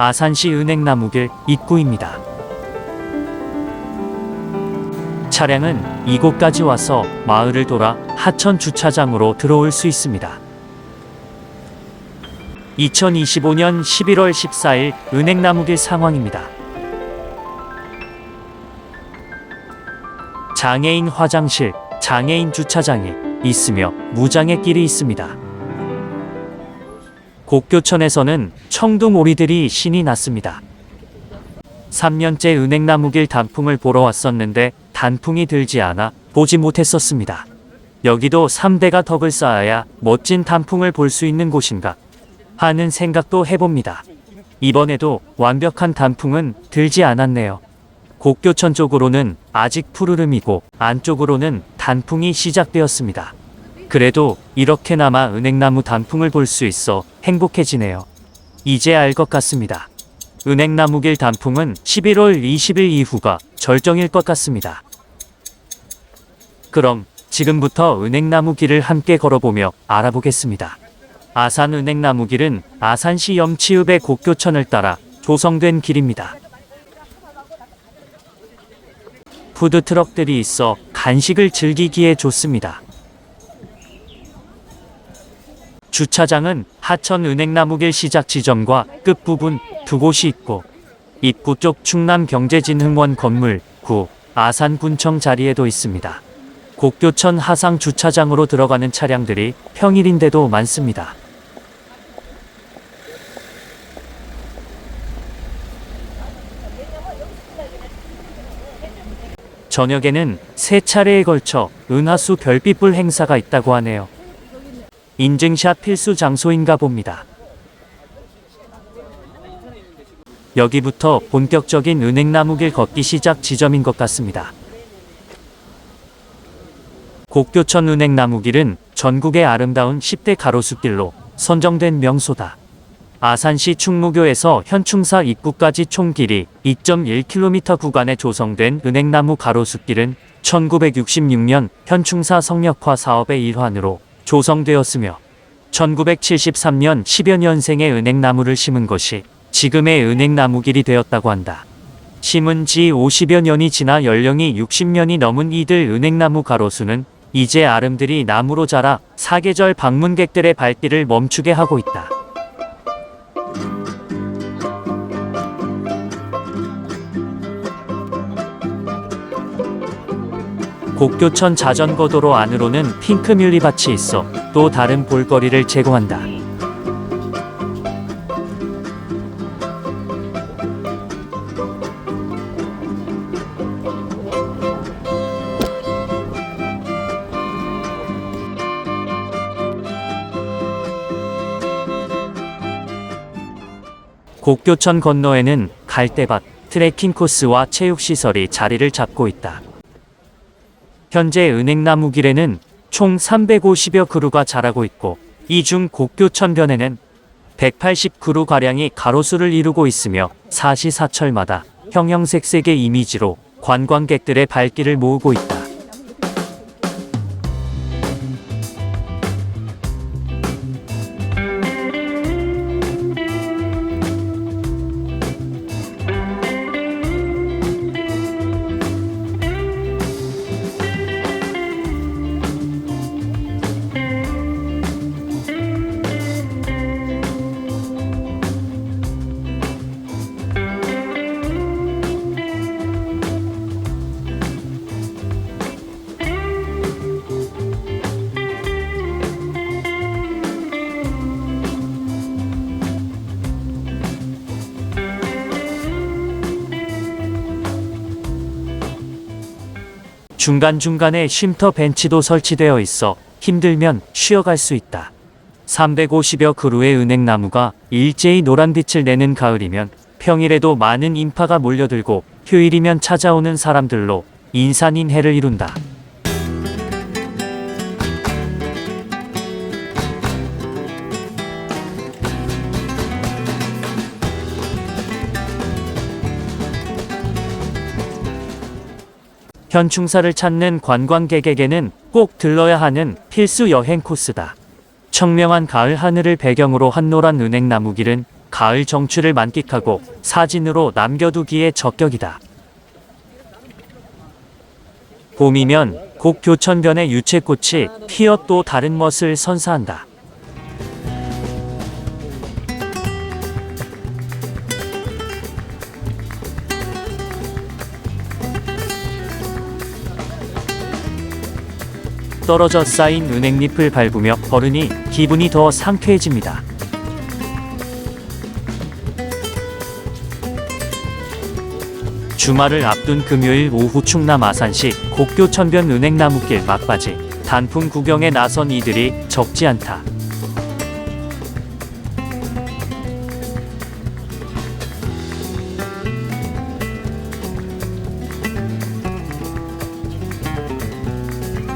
아산시 은행나무길 입구입니다. 차량은 이곳까지 와서 마을을 돌아 하천 주차장으로 들어올 수 있습니다. 2025년 11월 14일 은행나무길 상황입니다. 장애인 화장실, 장애인 주차장이 있으며 무장의 길이 있습니다. 곡교천에서는 청둥 오리들이 신이 났습니다. 3년째 은행나무길 단풍을 보러 왔었는데 단풍이 들지 않아 보지 못했었습니다. 여기도 3대가 덕을 쌓아야 멋진 단풍을 볼 수 있는 곳인가 하는 생각도 해봅니다. 이번에도 완벽한 단풍은 들지 않았네요. 곡교천 쪽으로는 아직 푸르름이고 안쪽으로는 단풍이 시작되었습니다. 그래도 이렇게나마 은행나무 단풍을 볼 수 있어 행복해지네요. 이제 알 것 같습니다. 은행나무길 단풍은 11월 20일 이후가 절정일 것 같습니다. 그럼 지금부터 은행나무길을 함께 걸어보며 알아보겠습니다. 아산 은행나무길은 아산시 염치읍의 곡교천을 따라 조성된 길입니다. 푸드트럭들이 있어 간식을 즐기기에 좋습니다. 주차장은 하천 은행나무길 시작 지점과 끝부분 두 곳이 있고 입구 쪽 충남경제진흥원 건물 9 아산군청 자리에도 있습니다. 곡교천 하상 주차장으로 들어가는 차량들이 평일인데도 많습니다. 저녁에는 세 차례에 걸쳐 은하수 별빛불 행사가 있다고 하네요. 인증샷 필수 장소인가 봅니다. 여기부터 본격적인 은행나무길 걷기 시작 지점인 것 같습니다. 곡교천 은행나무길은 전국의 아름다운 10대 가로수길로 선정된 명소다. 아산시 충무교에서 현충사 입구까지 총 길이 2.1km 구간에 조성된 은행나무 가로수길은 1966년 현충사 성역화 사업의 일환으로 조성되었으며 1973년 10여 년생의 은행나무를 심은 것이 지금의 은행나무길이 되었다고 한다. 심은 지 50여 년이 지나 연령이 60년이 넘은 이들 은행나무 가로수는 이제 아름드리 나무로 자라 사계절 방문객들의 발길을 멈추게 하고 있다. 곡교천 자전거도로 안으로는 핑크뮬리 밭이 있어 또 다른 볼거리를 제공한다. 곡교천 건너에는 갈대밭, 트레킹 코스와 체육시설이 자리를 잡고 있다. 현재 은행나무 길에는 총 350여 그루가 자라고 있고 이 중 곡교천변에는 180그루 가량이 가로수를 이루고 있으며 사시사철마다 형형색색의 이미지로 관광객들의 발길을 모으고 있다. 중간중간에 쉼터 벤치도 설치되어 있어 힘들면 쉬어갈 수 있다. 350여 그루의 은행나무가 일제히 노란빛을 내는 가을이면 평일에도 많은 인파가 몰려들고 휴일이면 찾아오는 사람들로 인산인해를 이룬다. 현충사를 찾는 관광객에게는 꼭 들러야 하는 필수 여행 코스다. 청명한 가을 하늘을 배경으로 한 노란 은행나무 길은 가을 정취를 만끽하고 사진으로 남겨두기에 적격이다. 봄이면 곡 교천변의 유채꽃이 피어 또 다른 멋을 선사한다. 떨어져 쌓인 은행잎을 밟으며 걸으니 기분이 더 상쾌해집니다. 주말을 앞둔 금요일 오후 충남 아산시 곡교천변 은행나무길 막바지 단풍 구경에 나선 이들이 적지 않다.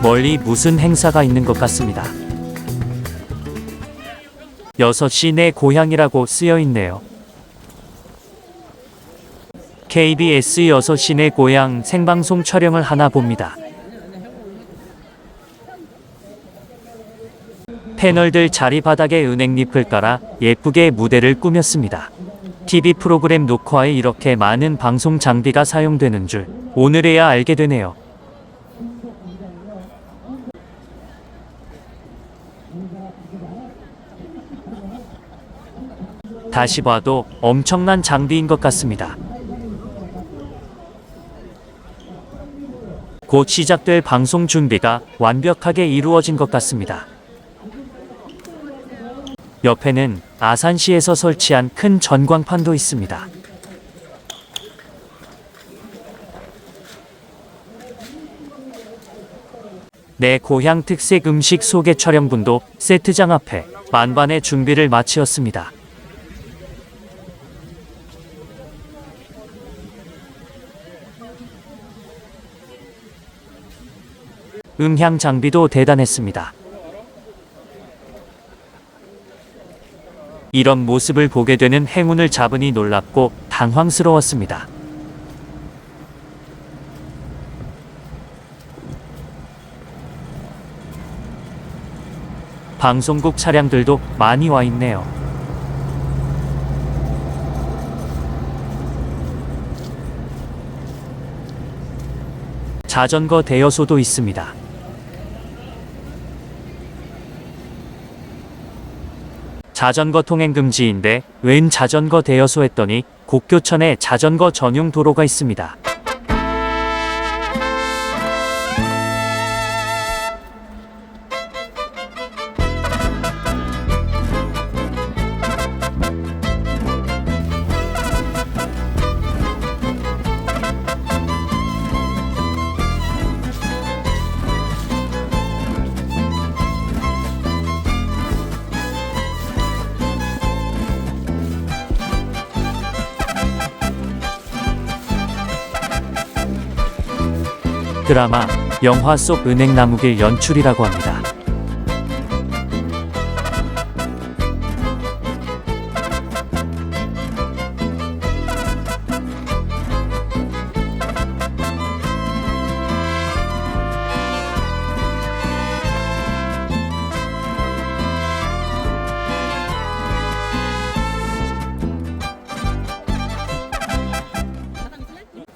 멀리 무슨 행사가 있는 것 같습니다. 6시 내 고향이라고 쓰여 있네요. KBS 6시 내 고향 생방송 촬영을 하나 봅니다. 패널들 자리 바닥에 은행잎을 깔아 예쁘게 무대를 꾸몄습니다. TV 프로그램 녹화에 이렇게 많은 방송 장비가 사용되는 줄 오늘에야 알게 되네요. 다시 봐도 엄청난 장비인 것 같습니다. 곧 시작될 방송 준비가 완벽하게 이루어진 것 같습니다. 옆에는 아산시에서 설치한 큰 전광판도 있습니다. 내 고향 특색 음식 소개 촬영분도 세트장 앞에 만반의 준비를 마치었습니다. 음향 장비도 대단했습니다. 이런 모습을 보게 되는 행운을 잡으니 놀랍고 당황스러웠습니다. 방송국 차량들도 많이 와 있네요. 자전거 대여소도 있습니다. 자전거 통행 금지인데 웬 자전거 대여소 했더니 곡교천에 자전거 전용 도로가 있습니다. 드라마, 영화 속 은행나무길 연출이라고 합니다.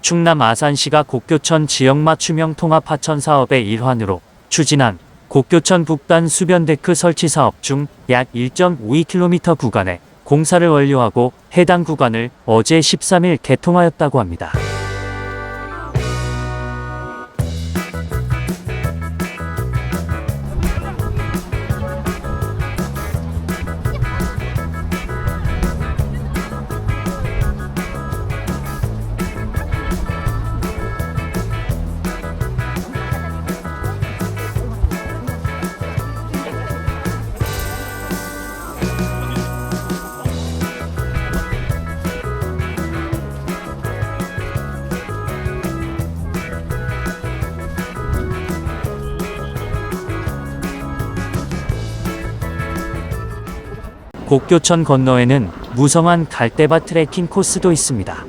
충남 아산시가 곡교천 지역 맞춤형 통합 하천 사업의 일환으로 추진한 곡교천 북단 수변데크 설치 사업 중 약 1.52km 구간에 공사를 완료하고 해당 구간을 어제 13일 개통하였다고 합니다. 곡교천 건너에는 무성한 갈대밭 트레킹 코스도 있습니다.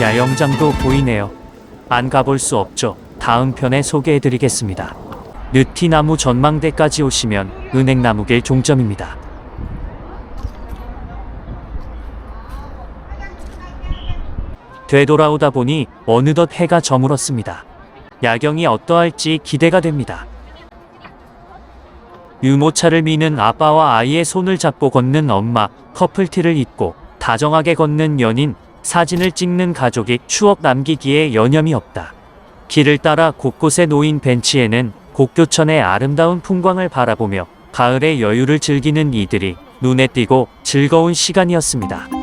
야영장도 보이네요. 안 가볼 수 없죠. 다음 편에 소개해드리겠습니다. 느티나무 전망대까지 오시면 은행나무길 종점입니다. 되돌아오다 보니 어느덧 해가 저물었습니다. 야경이 어떠할지 기대가 됩니다. 유모차를 미는 아빠와 아이의 손을 잡고 걷는 엄마, 커플티를 입고 다정하게 걷는 연인, 사진을 찍는 가족이 추억 남기기에 여념이 없다. 길을 따라 곳곳에 놓인 벤치에는 곡교천의 아름다운 풍광을 바라보며 가을의 여유를 즐기는 이들이 눈에 띄고 즐거운 시간이었습니다.